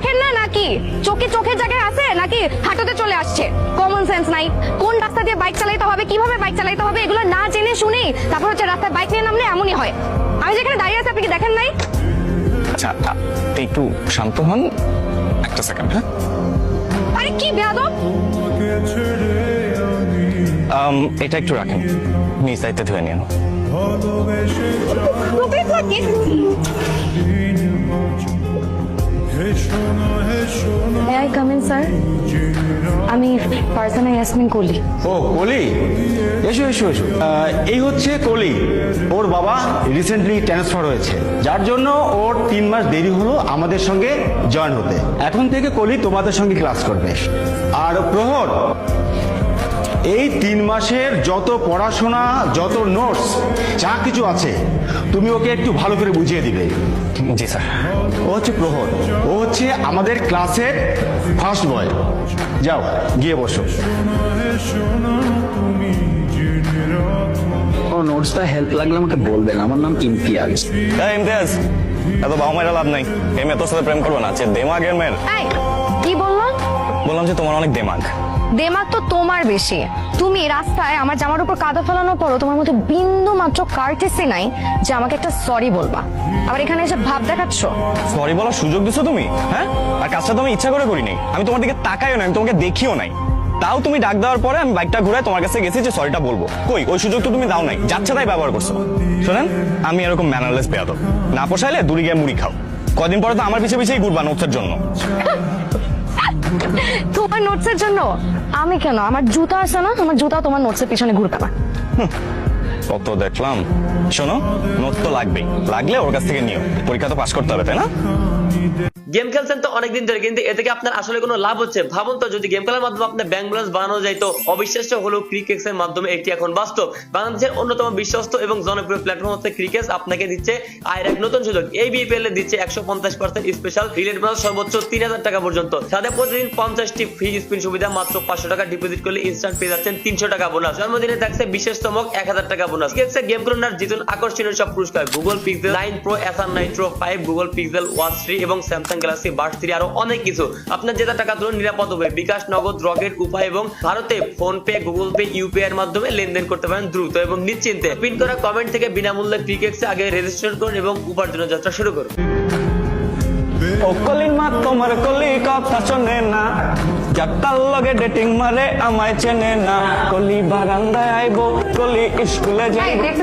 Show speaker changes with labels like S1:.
S1: কি চোখে চোখের জায়গায় আছে নাকি হাঁটুতে চলে আসছে? কমন সেন্স নাই। কোন রাস্তা দিয়ে বাইক চালাতে হবে কীভাবে বাইক চালাতে হবে এগুলো না জেনে শুনে তারপর হচ্ছে রাস্তায় বাইক নিয়ে নামলে এমনই হয়। আমি যেখানে দাঁড়িয়ে আছি আপনি কি দেখেন নাই?
S2: আচ্ছা একটু শান্ত হন। একটা সেকেন্ড হ্যাঁ?
S1: আরে কি বেয়াদব!
S2: এটা একটু রাখেন। নিজ দায়িত্বে ধুয়ে নিন।
S1: স্যার? আমি ফারজানা ইয়াসমিন কলি।
S3: ও, কলি? এসো এসো এসো। এই হচ্ছে কলি। ওর বাবা রিসেন্টলি ট্রান্সফার হয়েছে। যার জন্য ওর তিন মাস দেরি হলো আমাদের সঙ্গে জয়েন হতে। এখন থেকে কলি তোমাদের সঙ্গে ক্লাস করবে। আর প্রহর এই তিন মাসের যত পড়াশোনা যত নোটস যা কিছু আছে তুমি ওকে একটু ভালো করে বুঝিয়ে দিবে।
S2: জি স্যার।
S3: ও হচ্ছে প্রহর। ও হচ্ছে আমাদের ক্লাসের ফার্স্ট বয় যাও গিয়ে বসো।
S4: কোনো নোটসটা হেল্প লাগলে আমাকে বলবেন আমার নাম ইমতিয়াজ।
S2: এই ইমতিয়াজ এত বাবা মায়ের লাভ নাই। এই মেয়ে তোর সাথে প্রেম করব না যে দেমাগের মেয়ের।
S1: এই কি বললাম
S2: বললাম যে তোমার অনেক দেমাগ।
S1: দেমাগ তো তোমার বেশি। তুমি রাস্তায় আমার জামার উপর কাদা ফেলানোর পরও তোমার মধ্যে বিন্দু মাত্র কার্টেসি নাই যে আমাকে একটা সরি বলবা। আবার এখানে এসে ভাব দেখাচ্ছ?
S2: সরি বলার সুযোগ দিছো তুমি? হ্যাঁ? আর কাজটা তো আমি ইচ্ছা করে করিনি। আমি তোমার দিকে তাকাইও না আমি তোমাকে দেখিও নাই। তাও তুমি ডাক দেওয়ার পরে আমি বাইকটা ঘুরে তোমার কাছে গেছি যে সরিটা বলব। কই ওই সুযোগ তো তুমি দাও নাই। যাচ্ছে তাই ব্যবহার করছ। শোনেন আমি এরকম ম্যানারলেস পেয়াদ না পোষাইলে দূরে গিয়ে মুড়ি খাও। কদিন পরে তো আমার পিছিয়ে পিছিয়ে ঘুরবা নোটসের জন্য।
S1: নোটসের জন্য? আমি কেন? আমার জুতা আছে না? আমার জুতা তোমার নোটসের পিছনে ঘুরতে না
S2: কত দেখলাম। শোনো নোট তো লাগবেই। লাগলে ওর কাছ থেকে নিও। পরীক্ষা তো পাশ করতে হবে, তাই না?
S5: গেম খেলছেন তো অনেকদিন ধরে, কিন্তু এ থেকে আপনার আসলে কোনো লাভ হচ্ছে? ভাবুন তো, যদি গেম খেলার মাধ্যমে আপনার ব্যাংক ব্যালেন্স বানানো যায়, তো অবিশ্বাস্য হলো ক্রিকেক্স এর মাধ্যমে এটি এখন বাস্তব। বাংলাদেশের অন্যতম বিশ্বস্ত এবং জনপ্রিয় প্ল্যাটফর্ম হচ্ছে ক্রিকেক্স আপনাকে দিচ্ছে আয়ের এক নতুন সুযোগ। এই বিপিএল এ দিচ্ছে একশো পঞ্চাশ পার্সেন্ট স্পেশাল রিলেট বোনাস সর্বোচ্চ তিন হাজার টাকা পর্যন্ত। সাথে প্রতিদিন পঞ্চাশটি ফ্রি স্পিন সুবিধা, মাত্র পাঁচশো টাকা ডিপোজিট করলে ইনস্ট্যান্ট পেয়ে যাচ্ছেন তিনশো টাকা বোনাস জন্মদিনে থাকছে বিশেষ চমক এক হাজার টাকা বোনাস ক্রিকেক্সে গেম খেলুন আর জিতুন আকর্ষণীয় সব পুরস্কার Google Pixel nine Pro Acer Nitro five Google Pixel Watch three এবং স্যামসাং গ্যালাক্সি বার্ড থ্রি আরও অনেক কিছু। আপনার যেটা টাকা তুলুন নিরাপদ হবে। বিকাশ নগদ রকেট উপায় এবং ভারতে PhonePe Google Pay UPI এর মাধ্যমে লেনদেন করতে পারেন দ্রুত এবং নিশ্চিন্তে। পিন করা কমেন্ট থেকে বিনামূল্যে ক্রিকেক্সে আগে রেজিস্ট্রেশন করুন এবং উপার্জনের যাত্রা শুরু করুন।
S2: ও মা তোমার কলি কথা শোনে না। যাত্রার লগে ডেটিং মারে আমায় চেনে না। কলি বারান্দায় আইবো কলি স্কুলে যাইবো।